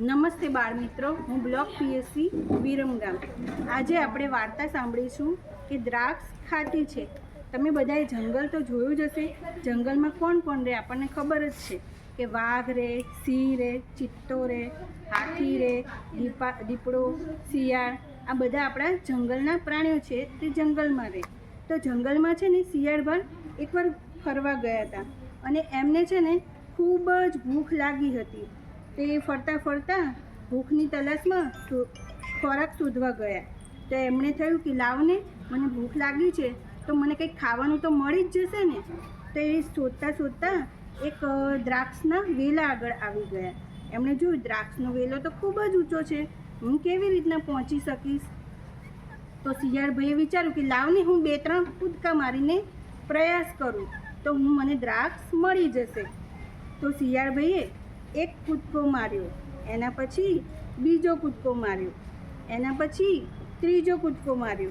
નમસ્તે બાળ મિત્રો હું બ્લોક પીએસસી વિરમગામ આજે આપણે વાર્તા સાંભળીશું કે દ્રાક્ષ ખાતી છે. તમે બધાએ જંગલ તો જોયું જ હશે. જંગલમાં કોણ કોણ રહે આપણને ખબર જ છે કે વાઘ રહે, સિંહ રહે, ચિત્તો રહે, હાથી રહે, દીપા, દીપડો, શિયાળ, આ બધા આપણા જંગલના પ્રાણીઓ છે તે જંગલમાં રહે. તો જંગલમાં છે ને શિયાળભર એકવાર ફરવા ગયા હતા અને એમને છે ને ખૂબ જ ભૂખ લાગી હતી. તે ફરતા ફરતા ભૂખની તલાશમાં ખોરાક શોધવા ગયા. તો એમણે થયું કે લાવને મને ભૂખ લાગી છે, તો મને કંઈક ખાવાનું તો મળી જ જશે ને. તો એ શોધતા શોધતા એક દ્રાક્ષના વેલા આગળ આવી ગયા. એમણે જોયું, દ્રાક્ષનો વેલો તો ખૂબ જ ઊંચો છે. હું કેવી રીતના પહોંચી શકીશ? તો શિયાળભાઈએ વિચાર્યું કે લાવને હું બે, ત્રણ કૂદકા મારીને પ્રયાસ કરું, તો હું, મને દ્રાક્ષ મળી જશે. તો શિયાળભાઈએ એક કૂદકો માર્યો. એના પછી બીજો કૂદકો માર્યો. એના પછી ત્રીજો કૂદકો માર્યો.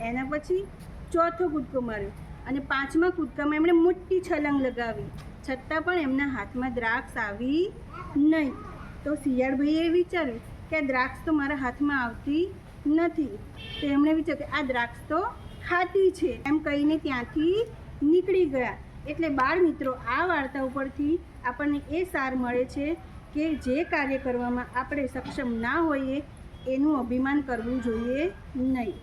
એના પછી ચોથો કૂદકો માર્યો. અને પાંચમા કૂદકામાં એમણે મોટી છલંગ લગાવી. છતાં પણ એમના હાથમાં દ્રાક્ષ આવી નહીં. તો શિયાળભાઈએ વિચાર્યું કે આ દ્રાક્ષ તો મારા હાથમાં આવતી નથી. તો એમણે વિચાર્યું કે આ દ્રાક્ષ તો ખાતી છે. એમ કહીને ત્યાંથી નીકળી ગયા. એટલે બાળ મિત્રો, આ વાર્તા ઉપરથી આપણને એ સાર મળે છે કે જે કાર્ય કરવામાં આપણે સક્ષમ ના હોઈએ, એનું અભિમાન કરવું જોઈએ નહીં.